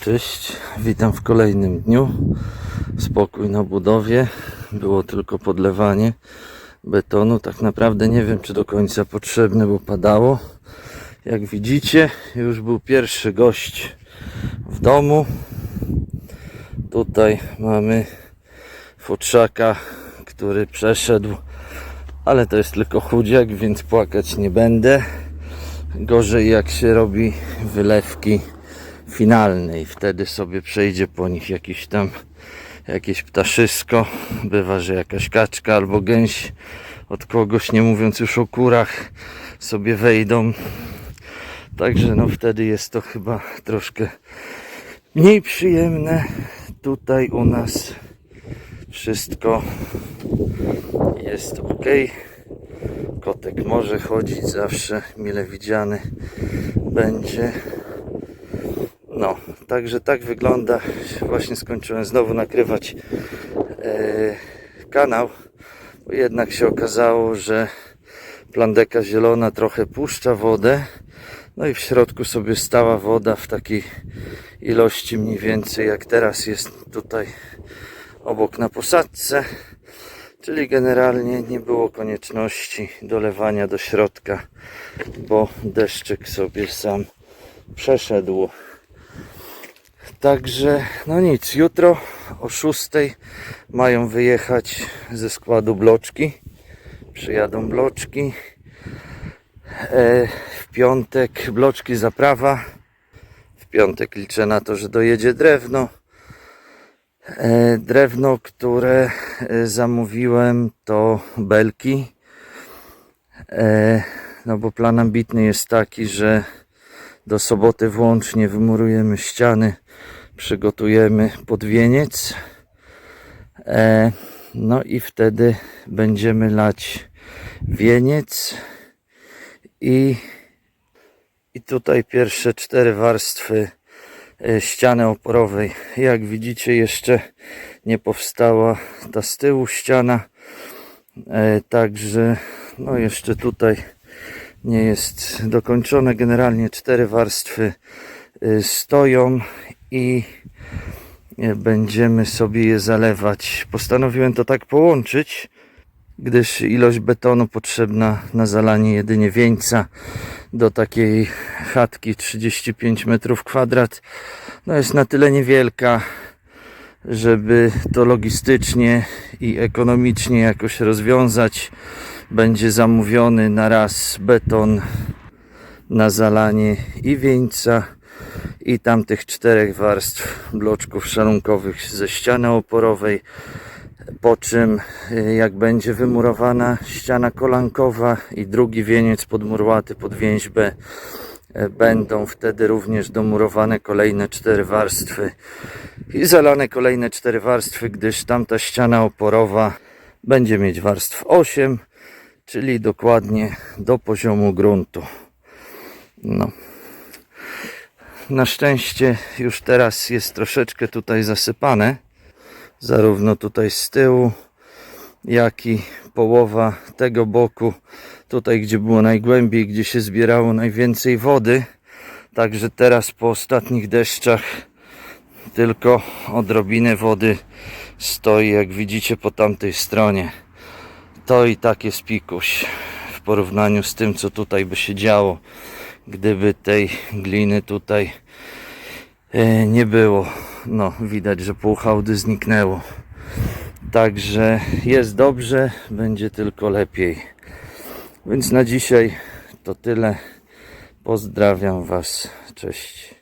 Cześć, witam w kolejnym dniu. Spokój na budowie. Było tylko podlewanie betonu. Tak naprawdę nie wiem, czy do końca potrzebne, bo padało. Jak widzicie, już był pierwszy gość w domu. Tutaj mamy futrzaka, który przeszedł, ale to jest tylko chudziak, więc płakać nie będę. Gorzej jak się robi wylewki finalnej. Wtedy sobie przejdzie po nich jakiś tam jakieś ptaszysko. Bywa, że jakaś kaczka albo gęś od kogoś, nie mówiąc już o kurach, sobie wejdą. Także no wtedy jest to chyba troszkę mniej przyjemne. Tutaj u nas wszystko jest ok. Kotek może chodzić zawsze, mile widziany będzie. No, także tak wygląda. Właśnie skończyłem znowu nagrywać e, kanał, bo jednak się okazało, że plandeka zielona trochę puszcza wodę. No i w środku sobie stała woda w takiej ilości mniej więcej jak teraz jest tutaj obok na posadzce. Czyli generalnie nie było konieczności dolewania do środka, bo deszczyk sobie sam przeszedł. Także, no nic, jutro o 6 mają wyjechać ze składu bloczki. Przyjadą bloczki. E, w piątek bloczki zaprawa. W piątek liczę na to, że dojedzie drewno. E, drewno, które e, zamówiłem to belki. E, no bo plan ambitny jest taki, że do soboty włącznie wymurujemy ściany, przygotujemy podwieniec. E, no i wtedy będziemy lać wieniec i, i tutaj pierwsze cztery warstwy e, ściany oporowej. Jak widzicie jeszcze nie powstała ta z tyłu ściana. E, także no jeszcze tutaj nie jest dokończone. Generalnie cztery warstwy y, stoją i y, będziemy sobie je zalewać. Postanowiłem to tak połączyć, gdyż ilość betonu potrzebna na zalanie jedynie wieńca do takiej chatki 35 metrów kwadrat no jest na tyle niewielka, żeby to logistycznie i ekonomicznie jakoś rozwiązać będzie zamówiony na raz beton na zalanie i wieńca i tamtych czterech warstw bloczków szalunkowych ze ściany oporowej po czym y, jak będzie wymurowana ściana kolankowa i drugi wieniec podmurłaty pod więźbę y, będą wtedy również domurowane kolejne cztery warstwy. I zalane kolejne cztery warstwy, gdyż tamta ściana oporowa będzie mieć warstw 8 czyli dokładnie do poziomu gruntu. No. Na szczęście już teraz jest troszeczkę tutaj zasypane, zarówno tutaj z tyłu, jak i połowa tego boku, tutaj gdzie było najgłębiej, gdzie się zbierało najwięcej wody. Także teraz po ostatnich deszczach tylko odrobinę wody stoi, jak widzicie po tamtej stronie to i tak jest pikuś w porównaniu z tym, co tutaj by się działo, gdyby tej gliny tutaj e, nie było. No, widać, że pół hałdy zniknęło. Także jest dobrze, będzie tylko lepiej. Więc na dzisiaj to tyle. Pozdrawiam Was. Cześć.